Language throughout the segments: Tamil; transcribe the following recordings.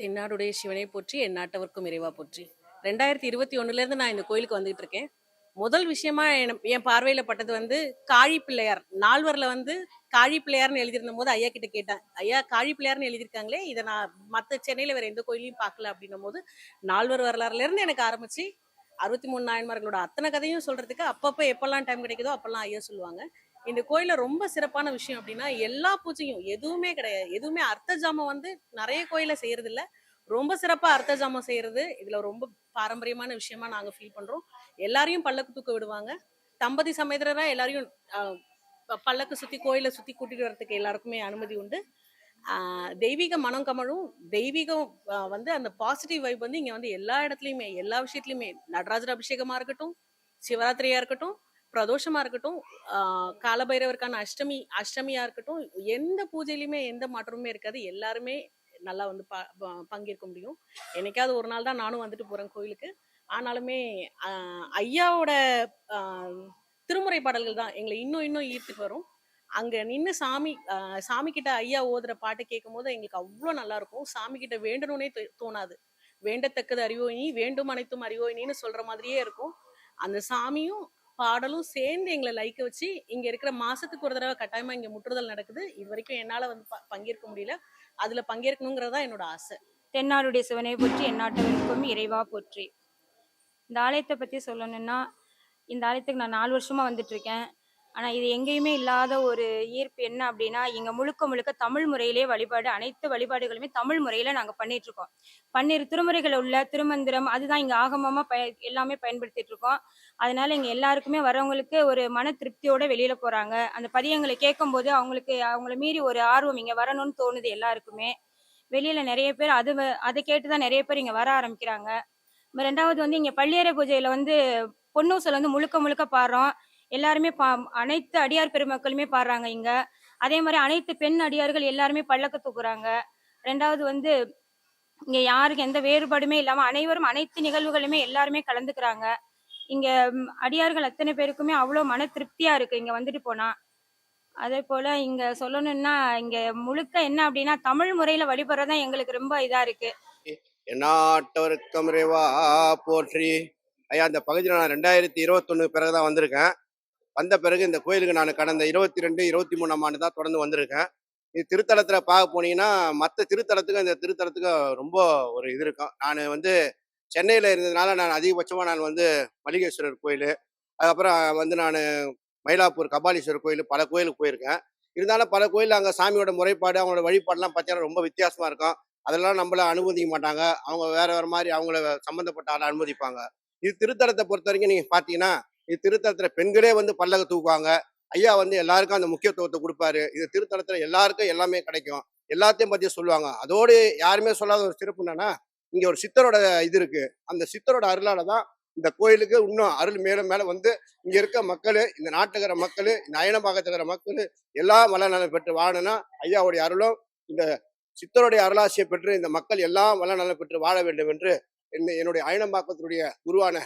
தென்னாடுடைய சிவனை போற்றி என் நாட்டவர்க்கும் இறைவா போற்றி. ரெண்டாயிரத்தி இருபத்தி ஒன்னுலேருந்து நான் இந்த கோயிலுக்கு வந்துகிட்டு இருக்கேன். முதல் விஷயமா என் என் பார்வையில் பட்டது வந்து காழி பிள்ளையார் நால்வரில் வந்து காழி பிள்ளையார்னு எழுதியிருந்த போது ஐயா கிட்ட கேட்டேன். ஐயா காழி பிள்ளையார்னு எழுதியிருக்காங்களே இதை நான் மற்ற சென்னையில் வேற எந்த கோயிலையும் பார்க்கல அப்படின்னும் போது நால்வர் வரலாறுலேருந்து எனக்கு ஆரம்பிச்சு அறுபத்தி மூணு நாயன்மார்களோட அத்தனை கதையும் சொல்றதுக்கு அப்பப்போ எப்பெல்லாம் டைம் கிடைக்குதோ அப்பெல்லாம் ஐயா சொல்லுவாங்க. இந்த கோயிலில் ரொம்ப சிறப்பான விஷயம் அப்படின்னா எல்லா பூஜையும் எதுவுமே கிடையாது. எதுவுமே அர்த்த ஜாமம் வந்து நிறைய கோயிலில் செய்கிறது இல்லை ரொம்ப சிறப்பாக அர்த்த ஜாமம் செய்கிறது இதில் ரொம்ப பாரம்பரியமான விஷயமா நாங்கள் ஃபீல் பண்ணுறோம் எல்லாரையும் பல்லக்கு தூக்க விடுவாங்க. தம்பதி சமேதரரா எல்லாரையும் பல்லக்கு சுற்றி கோயிலை சுற்றி கூட்டிட்டு வரதுக்கு எல்லாருக்குமே அனுமதி உண்டு. தெய்வீக மனம் கமழும். தெய்வீகம் வந்து அந்த பாசிட்டிவ் வைப் வந்து இங்கே வந்து எல்லா இடத்துலையுமே எல்லா விஷயத்துலையுமே நடராஜர் அபிஷேகமாக இருக்கட்டும் சிவராத்திரியாக இருக்கட்டும் பிரதோஷமா இருக்கட்டும் காலபைரவருக்கான அஷ்டமி அஷ்டமியா இருக்கட்டும் எந்த பூஜையிலுமே எந்த மாற்றமுமே இருக்காது. எல்லாருமே நல்லா வந்து ப- ப- பங்கேற்க முடியும். என்னைக்காவது ஒரு நாள் தான் நானும் வந்துட்டு போறேன் கோயிலுக்கு. ஆனாலுமே ஐயாவோட திருமுறை பாடல்கள் தான் எங்களை இன்னும் இன்னும் ஈர்த்துட்டு வரும். அங்க நின்று சாமி சாமி கிட்ட ஐயா ஓதுற பாட்டு கேட்கும் போது எங்களுக்கு அவ்வளோ நல்லா இருக்கும். சாமி கிட்ட வேண்டணும்னே தோ- தோணாது. வேண்டத்தக்கது அறிவோய் நீ வேண்டும் அனைத்தும் அறிவோய் நீன்னு சொல்ற மாதிரியே இருக்கும். அந்த சாமியும் பாடலும் சேர்ந்து எங்களை லைக்க வச்சு இங்க இருக்கிற மாசத்துக்கு ஒரு தடவை கட்டாயமா இங்க முற்றுதல் நடக்குது. இது வரைக்கும் என்னால வந்து ப- பங்கேற்க முடியல. அதுல பங்கேற்கணுங்கிறதா என்னோட ஆசை. தென்னாடுடைய சிவனை போற்றி எந்நாட்டவருக்கும் இறைவா போற்றி. இந்த ஆலயத்தை பற்றி சொல்லணும்னா இந்த ஆலயத்துக்கு நான் நாலு வருஷமா வந்துட்டு இருக்கேன். ஆனால் இது எங்கேயுமே இல்லாத ஒரு ஈர்ப்பு என்ன அப்படின்னா இங்கே முழுக்க முழுக்க தமிழ் முறையிலே வழிபாடு அனைத்து வழிபாடுகளுமே தமிழ் முறையில் நாங்கள் பண்ணிட்டு இருக்கோம் பன்னிரு திருமுறைகள் உள்ள திருமந்திரம் அதுதான் இங்கே ஆகமமாக பய எல்லாமே பயன்படுத்திட்டு இருக்கோம் அதனால இங்கே எல்லாருக்குமே வரவங்களுக்கு ஒரு மன திருப்தியோட வெளியில் போகிறாங்க அந்த பதியங்களை கேட்கும்போது அவங்களுக்கு அவங்கள மீறி ஒரு ஆர்வம் இங்கே வரணும்னு தோணுது எல்லாருக்குமே. வெளியில் நிறைய பேர் அது அதை கேட்டு தான் நிறைய பேர் இங்கே வர ஆரம்பிக்கிறாங்க. ரெண்டாவது வந்து இங்கே பள்ளியறை பூஜையில் வந்து பொன்னூசல் வந்து முழுக்க முழுக்க பாடுறோம். எல்லாருமே பா அனைத்து அடியார் பெருமக்களுமே பாடுறாங்க இங்க. அதே மாதிரி அனைத்து பெண் அடியார்கள் எல்லாருமே பல்லக்கு தூக்குறாங்க. ரெண்டாவது வந்து இங்க யாருக்கு எந்த வேறுபாடுமே இல்லாம அனைவரும் அனைத்து நிகழ்வுகளுமே எல்லாருமே கலந்துக்கிறாங்க. இங்க அடியார்கள் அத்தனை பேருக்குமே அவ்வளோ மன திருப்தியா இருக்கு. இங்க வந்துட்டு போனா. அதே போல இங்க சொல்லணும்னா இங்க முழுக்க என்ன அப்படின்னா தமிழ் முறையில வழிபடுறதுதான் எங்களுக்கு ரொம்ப இதா இருக்கு. எந்நாட்டவருக்கும் போற்றி. ஐயா அந்த பகுதியில் நான் ரெண்டாயிரத்தி இருபத்தொன்னு பிறகுதான் வந்திருக்கேன். வந்த பிறகு இந்த கோயிலுக்கு நான் கடந்த இருபத்தி ரெண்டு இருபத்தி மூணாம் ஆண்டு தான் தொடர்ந்து வந்திருக்கேன். இது திருத்தலத்தில் பார்க்க போனீங்கன்னா மற்ற திருத்தலத்துக்கும் இந்த திருத்தலத்துக்கும் ரொம்ப ஒரு இது இருக்கும். நான் வந்து சென்னையில் இருந்ததுனால நான் அதிகபட்சமாக நான் வந்து மல்லிகேஸ்வரர் கோயில் அதுக்கப்புறம் வந்து நான் மயிலாப்பூர் கபாலீஸ்வரர் கோயில் பல கோயிலுக்கு போயிருக்கேன். இருந்தாலும் பல கோயில் அங்கே சாமியோட முறைப்பாடு அவங்களோட வழிபாடெலாம் பார்த்தீங்கன்னா ரொம்ப வித்தியாசமாக இருக்கும். அதெல்லாம் நம்மள அனுமதிக்க மாட்டாங்க. அவங்க வேற வேற மாதிரி அவங்கள சம்மந்தப்பட்ட ஆளை அனுமதிப்பாங்க. இது திருத்தலத்தை பொறுத்த வரைக்கும் நீங்கள் பார்த்தீங்கன்னா இத்திருத்தலத்துல பெண்களே வந்து பல்லக தூக்குவாங்க. ஐயா வந்து எல்லாருக்கும் அந்த முக்கியத்துவத்தை கொடுப்பாரு. இது திருத்தலத்துல எல்லாருக்கும் எல்லாமே கிடைக்கும். எல்லாத்தையும் பத்தி சொல்லுவாங்க. அதோடு யாருமே சொல்லாத ஒரு சிறப்பு என்னன்னா இங்க ஒரு சித்தரோட இது இருக்கு. அந்த சித்தரோட அருளால தான் இந்த கோயிலுக்கு இன்னும் அருள் மேலும் மேல வந்து இங்க இருக்க மக்கள் இந்த நாட்டுக்கிற மக்கள் இந்த அயனபாகத்துக்கிற மக்கள் எல்லா மல நலம் பெற்று வாழணும்னா ஐயாவுடைய அருளும் இந்த சித்தருடைய அருளாசியை பெற்று இந்த மக்கள் எல்லாம் மல நலம் பெற்று வாழ வேண்டும் என்று என்னுடைய அயனம்பாக்கத்தினுடைய குருவான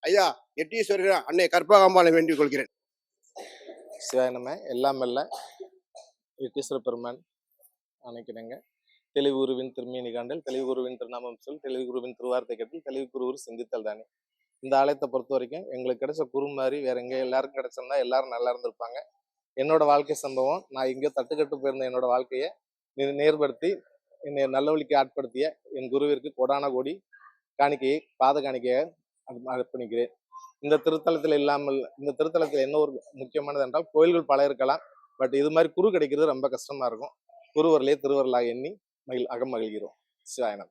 ஐயா எட்டீஸ்வரர் அன்னை கற்பகாம்பாளை வேண்டிக் கொள்கிறேன். சிவாய எல்லாம் அல்ல ஈஸ்வர பெருமான் அணைக்கிறேங்க தெளிவுருவின் திருமீனி காண்டல் தெளிவுருவின் திருநாமம் சொல் தெளிவுருவின் திருவார்த்தை கட்டில் தெளிவு குருவர் சிந்தித்தல் தானே. இந்த ஆலயத்தை பொறுத்த வரைக்கும் எங்களுக்கு கிடைச்ச குரு மாதிரி வேற எங்கே எல்லாருக்கும் கிடைச்சிருந்தா எல்லாரும் நல்லா இருந்திருப்பாங்க. என்னோட வாழ்க்கை சம்பவம் நான் எங்கேயோ தட்டுக்கட்டு போயிருந்த என்னோட வாழ்க்கையை நே- நேர்படுத்தி என்னை நல்ல வழிக்கு ஆட்படுத்திய என் குருவிற்கு கொடான கோடி காணிக்கையை பாத காணிக்கையை அர்ப்பணிக்கிறேன் இந்த திருத்தலத்தில் இல்லாமல் இந்த திருத்தலத்தில் என்ன ஒரு முக்கியமானது என்றால் கோயில்கள் பல இருக்கலாம். பட் இது மாதிரி குரு கிடைக்கிறது ரொம்ப கஷ்டமா இருக்கும். குருவரிலே திருவர்களாக எண்ணி மகிழ் அகமகிழ்கிறோம் சிவாயனம்.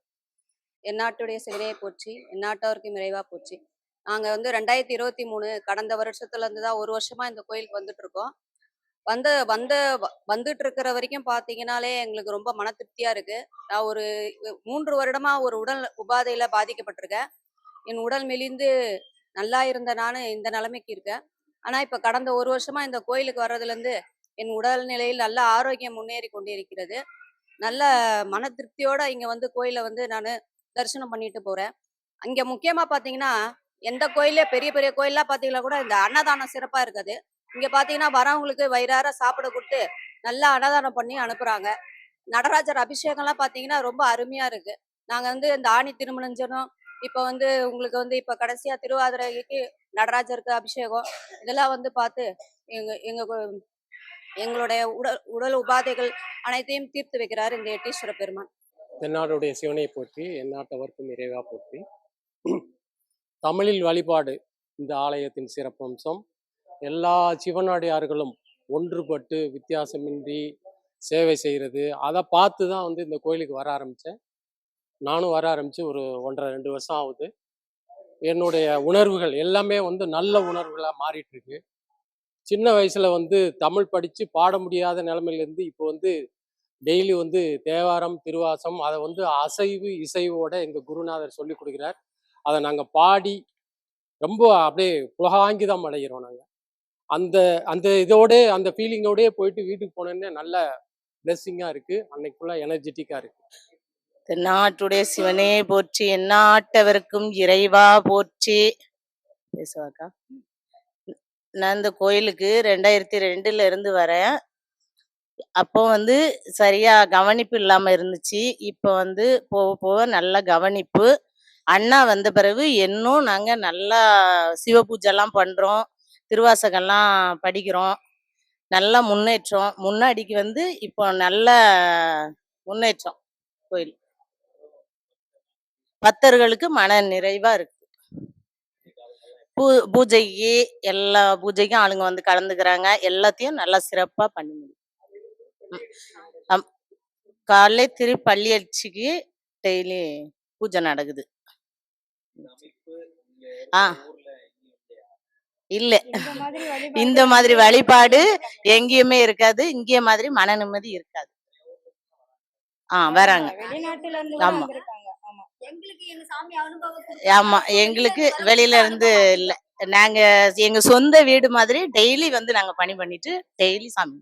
எந்நாட்டுடைய சிவனையை போச்சு எந்நாட்டவருக்கும் நிறைவா போச்சு நாங்கள் வந்து ரெண்டாயிரத்தி இருபத்தி மூணு கடந்த வருஷத்துல இருந்து தான் ஒரு வருஷமா இந்த கோயிலுக்கு வந்துட்டு இருக்கோம். வந்த வந்த வ- வந்துட்டு இருக்கிற வரைக்கும் பார்த்தீங்கனாலே எங்களுக்கு ரொம்ப மன திருப்தியா இருக்கு. நான் ஒரு மூன்று வருடமா ஒரு உடல் உபாதையில பாதிக்கப்பட்டிருக்கேன். என் உடல் மெலிந்து நல்லா இருந்த நான் இந்த நிலைமைக்கு இருக்கேன் ஆனால் இப்போ கடந்த ஒரு வருஷமா இந்த கோயிலுக்கு வர்றதுலேருந்து என் உடல் நிலையில் நல்ல ஆரோக்கியம் முன்னேறி கொண்டிருக்கிறது. நல்ல மன திருப்தியோட இங்கே வந்து கோயிலை வந்து நான் தரிசனம் பண்ணிட்டு போகிறேன் அங்கே முக்கியமாக பார்த்தீங்கன்னா எந்த கோயிலே பெரிய பெரிய கோயிலா பார்த்தீங்கன்னா கூட இந்த அன்னதானம் சிறப்பாக இருக்குது. இங்கே பார்த்தீங்கன்னா வரவங்களுக்கு வயிறார சாப்பிட கொடுத்து நல்லா அன்னதானம் பண்ணி அனுப்புகிறாங்க நடராஜர் அபிஷேகம்லாம் பார்த்தீங்கன்னா ரொம்ப அருமையாக இருக்குது நாங்கள் வந்து இந்த ஆணி திருமணம் இப்போ வந்து உங்களுக்கு வந்து இப்போ கடைசியா திருவாதிரைக்கு நடராஜருக்கு அபிஷேகம் இதெல்லாம் வந்து பார்த்து எங்க எங்க எங்களுடைய உடல் உடல் உபாதைகள் அனைத்தையும் தீர்த்து வைக்கிறார் இந்த எட்டீஸ்வர பெருமான். தென்னாடுடைய சிவனை போற்றி எந்நாட்டவர்க்கும் இறைவா போற்றி. தமிழில் வழிபாடு இந்த ஆலயத்தின் சிறப்பம்சம். எல்லா சிவனடியார்களும் ஒன்றுபட்டு வித்தியாசமின்றி சேவை செய்கிறது. அதை பார்த்து தான் வந்து இந்த கோயிலுக்கு வர ஆரம்பித்தேன் நானும் வர ஆரம்பித்து ஒரு ஒன்றரை ரெண்டு வருஷம் ஆகுது. என்னுடைய உணர்வுகள் எல்லாமே வந்து நல்ல உணர்வுகளாக மாறிட்டுருக்கு. சின்ன வயசில் வந்து தமிழ் படித்து பாட முடியாத நிலமையிலேருந்து இப்போ வந்து டெய்லி வந்து தேவாரம் திருவாசம் அதை வந்து அசைவு இசைவோட எங்கள் குருநாதர் சொல்லி கொடுக்குறார். அதை நாங்கள் பாடி ரொம்ப அப்படியே புலகாங்கிதம் அடைகிறோம் நாங்கள் அந்த அந்த இதோட அந்த ஃபீலிங்கோடயே போயிட்டு வீட்டுக்கு போனோன்னே நல்ல பிளெஸ்ஸிங்காக இருக்குது அன்னைக்கு எனர்ஜெட்டிக்காக இருக்குது தென்னாட்டுடைய சிவனே போற்றி எந்நாட்டவருக்கும் இறைவா போற்றி. பேசுவாக்கா? நான் இந்த கோயிலுக்கு ரெண்டாயிரத்தி ரெண்டுல இருந்து வரேன். அப்போ வந்து சரியா கவனிப்பு இல்லாம இருந்துச்சு. இப்போ வந்து போக போக நல்ல கவனிப்பு. அண்ணா வந்த பிறகு இன்னும் நாங்க நல்லா சிவ பூஜைலாம் பண்றோம். திருவாசகம்லாம் படிக்கிறோம். நல்ல முன்னேற்றம். முன்னாடிக்கு வந்து இப்போ நல்ல முன்னேற்றம் கோயில். பக்தர்களுக்கு மன நிறைவா இருக்கு. பூ பூஜைக்கு எல்லா பூஜைக்கும் ஆளுங்க வந்து கலந்துக்கிறாங்க. எல்லாத்தையும் நல்லா சிறப்பா பண்ணி முடியும். காலைல திரு பள்ளி அடிச்சுக்கு டெய்லி பூஜை நடக்குது. ஆ. இல்ல. இந்த மாதிரி வழிபாடு எங்கேயுமே இருக்காது. இங்கே மாதிரி மன நிம்மதி இருக்காது. ஆ வராங்க. ஆமா. ஆமா எங்களுக்கு வெளியில இருந்து இல்ல நாங்க எங்க சொந்த வீடு மாதிரி டெய்லி வந்து நாங்க பணி பண்ணிட்டு டெய்லி சாமி